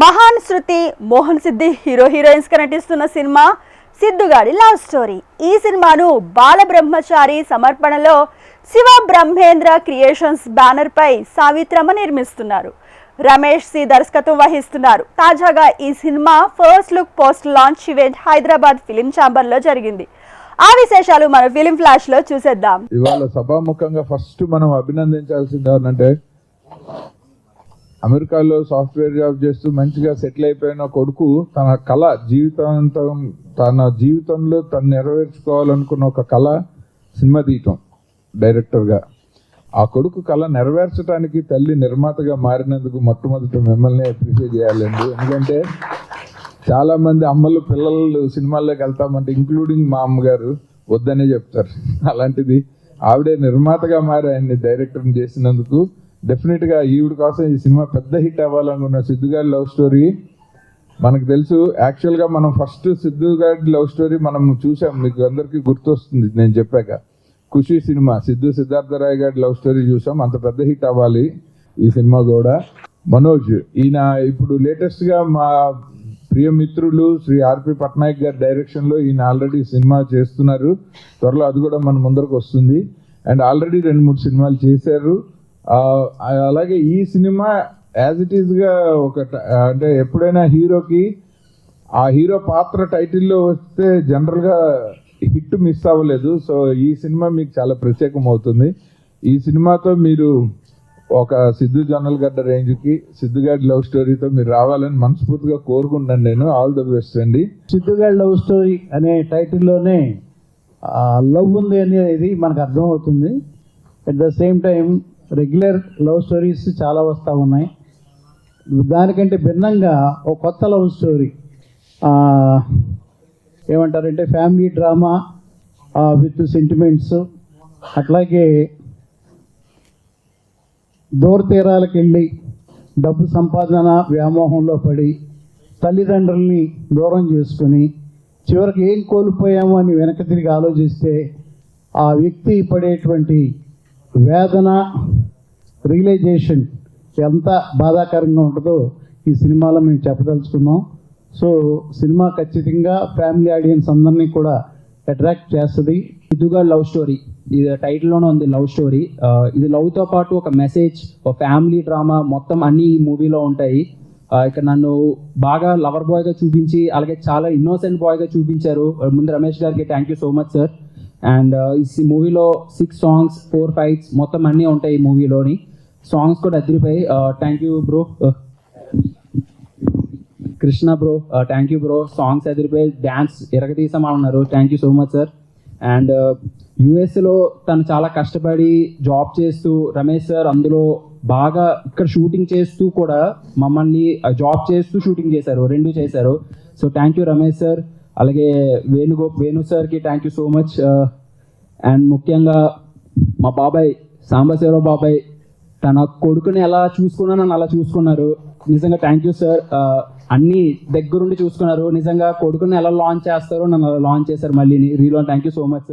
మహాన్ శృతి మోహన్ సిద్ధి హీరో హీరోయిన్స్గా నటిస్తున్న cinema సిద్ధుగాడి love story. ఈ సినిమాను బాలబ్రహ్మచారి సమర్పణలో శివ బ్రహ్మేంద్ర క్రియేషన్స్ బ్యానర్ పై సావిత్రమ్మ నిర్మిస్తున్నారు. రమేష్ సి దర్శకత్వం వహిస్తున్నారు. తాజాగా ఈ cinema first look post launch event Hyderabad film ఛాంబర్లో జరిగింది. ఆ విశేషాలు మన ఫిలిం ఫ్లాష్లో చూసేద్దాం. ఇవాళ సభాముఖంగా ఫస్ట్ మనం అభినందించాల్సింది ఎవరంటే అమెరికాలో సాఫ్ట్వేర్ జాబ్ చేస్తూ మంచిగా సెటిల్ అయిపోయిన కొడుకు తన కళ జీవితాంతం తన జీవితంలో తను నెరవేర్చుకోవాలనుకున్న ఒక కళ సినిమా తీయటం డైరెక్టర్గా ఆ కొడుకు కళ నెరవేర్చడానికి తల్లి నిర్మాతగా మారినందుకు మొట్టమొదట మిమ్మల్ని అప్రిషియేట్ చేయాలండి. ఎందుకంటే చాలామంది అమ్మలు పిల్లలు సినిమాల్లోకి వెళ్తామంటే ఇంక్లూడింగ్ మా అమ్మగారు వద్దనే చెప్తారు. అలాంటిది ఆవిడే నిర్మాతగా మారి ఆయన్ని డైరెక్టర్ చేసినందుకు డెఫినెట్గా ఈవిడ కోసం ఈ సినిమా పెద్ద హిట్ అవ్వాలనుకున్న సిద్ధుగారి లవ్ స్టోరీ. మనకు తెలుసు యాక్చువల్గా మనం ఫస్ట్ సిద్ధు గారి లవ్ స్టోరీ మనం చూసాం. మీకు అందరికీ గుర్తొస్తుంది నేను చెప్పాక. ఖుషి సినిమా సిద్ధు సిద్ధార్థరాయ్ గారి లవ్ స్టోరీ చూసాం. అంత పెద్ద హిట్ అవ్వాలి ఈ సినిమా కూడా మనోజ్ ఈయన ఇప్పుడు లేటెస్ట్గా మా ప్రియమిత్రులు శ్రీ ఆర్పి పట్నాయక్ గారి డైరెక్షన్లో ఈయన ఆల్రెడీ సినిమా చేస్తున్నారు. త్వరలో అది కూడా మన ముందరకు వస్తుంది. అండ్ ఆల్రెడీ రెండు మూడు సినిమాలు చేశారు. అలాగే ఈ సినిమా యాజ్ ఇట్ ఈస్గా ఒక ట- అంటే ఎప్పుడైనా హీరోకి ఆ హీరో పాత్ర టైటిల్లో వస్తే జనరల్గా హిట్ మిస్ అవ్వలేదు. సో ఈ సినిమా మీకు చాలా ప్రత్యేకం అవుతుంది. ఈ సినిమాతో మీరు ఒక సిద్ధు జనరల్ గడ్డ రేంజ్కి సిద్ధుగాడి లవ్ స్టోరీతో మీరు రావాలని మనస్ఫూర్తిగా కోరుకుంటున్నాను నేను. ఆల్ ద బెస్ట్ అండి. సిద్ధుగాడి లవ్ స్టోరీ అనే టైటిల్లోనే లవ్ ఉంది అనేది మనకు అర్థమవుతుంది. At the same time regular love stories చాలా వస్తూ ఉన్నాయి. దానికంటే భిన్నంగా ఒక కొత్త లవ్ స్టోరీ ఏమంటారంటే ఫ్యామిలీ డ్రామా విత్ సెంటిమెంట్స్ అట్లాగే దూర తీరాలకు వెళ్ళి డబ్బు సంపాదన వ్యామోహంలో పడి తల్లిదండ్రుల్ని దూరం చేసుకుని చివరికి ఏం కోల్పోయామో అని వెనక తిరిగి ఆలోచిస్తే ఆ వ్యక్తి పడేటువంటి వేదన రియలైజేషన్ ఎంత బాధాకరంగా ఉంటుందో ఈ సినిమాలో మేము చెప్పదలుచుకున్నాం. సో సినిమా ఖచ్చితంగా ఫ్యామిలీ ఆడియన్స్ అందరినీ కూడా అట్రాక్ట్ చేస్తుంది. ఇదిగా లవ్ స్టోరీ. ఇది టైటిల్లోనే ఉంది లవ్ స్టోరీ. ఇది లవ్తో పాటు ఒక మెసేజ్ ఒక ఫ్యామిలీ డ్రామా మొత్తం అన్ని ఈ మూవీలో ఉంటాయి. ఇక ఇక్కడ నన్ను బాగా లవర్ బాయ్గా చూపించి అలాగే చాలా ఇన్నోసెంట్ బాయ్గా చూపించారు. ముందు రమేష్ గారికి thank you so much sir and ఈ మూవీలో సిక్స్ సాంగ్స్ ఫోర్ ఫైట్స్ మొత్తం అన్నీ ఉంటాయి ఈ మూవీలోని. సాంగ్స్ కూడా అదిరిపోయి thank you bro Krishna bro thank you bro songs అదిరిపోయి dance ఎరగతీసామన్నారు thank you so much sir and యుఎస్లో తను చాలా కష్టపడి జాబ్ చేస్తూ రమేష్ సార్ అందులో బాగా ఇక్కడ షూటింగ్ చేస్తూ కూడా మమ్మల్ని uh, జాబ్ చేస్తూ షూటింగ్ చేశారు. రెండు చేశారు. So thank you Ramesh sir అలాగే వేణుగో వేణు సార్కి thank you so much and ముఖ్యంగా మా బాబాయ్ సాంబశివరావు బాబాయ్ తన కొడుకుని ఎలా చూసుకున్నా నన్ను అలా చూసుకున్నారు. నిజంగా థ్యాంక్ యూ సార్ అన్ని దగ్గరుండి చూసుకున్నారు. నిజంగా కొడుకుని ఎలా లాంచ్ చేస్తారో నన్ను అలా లాంచ్ చేశారు మళ్ళీ రీలో thank you so much sir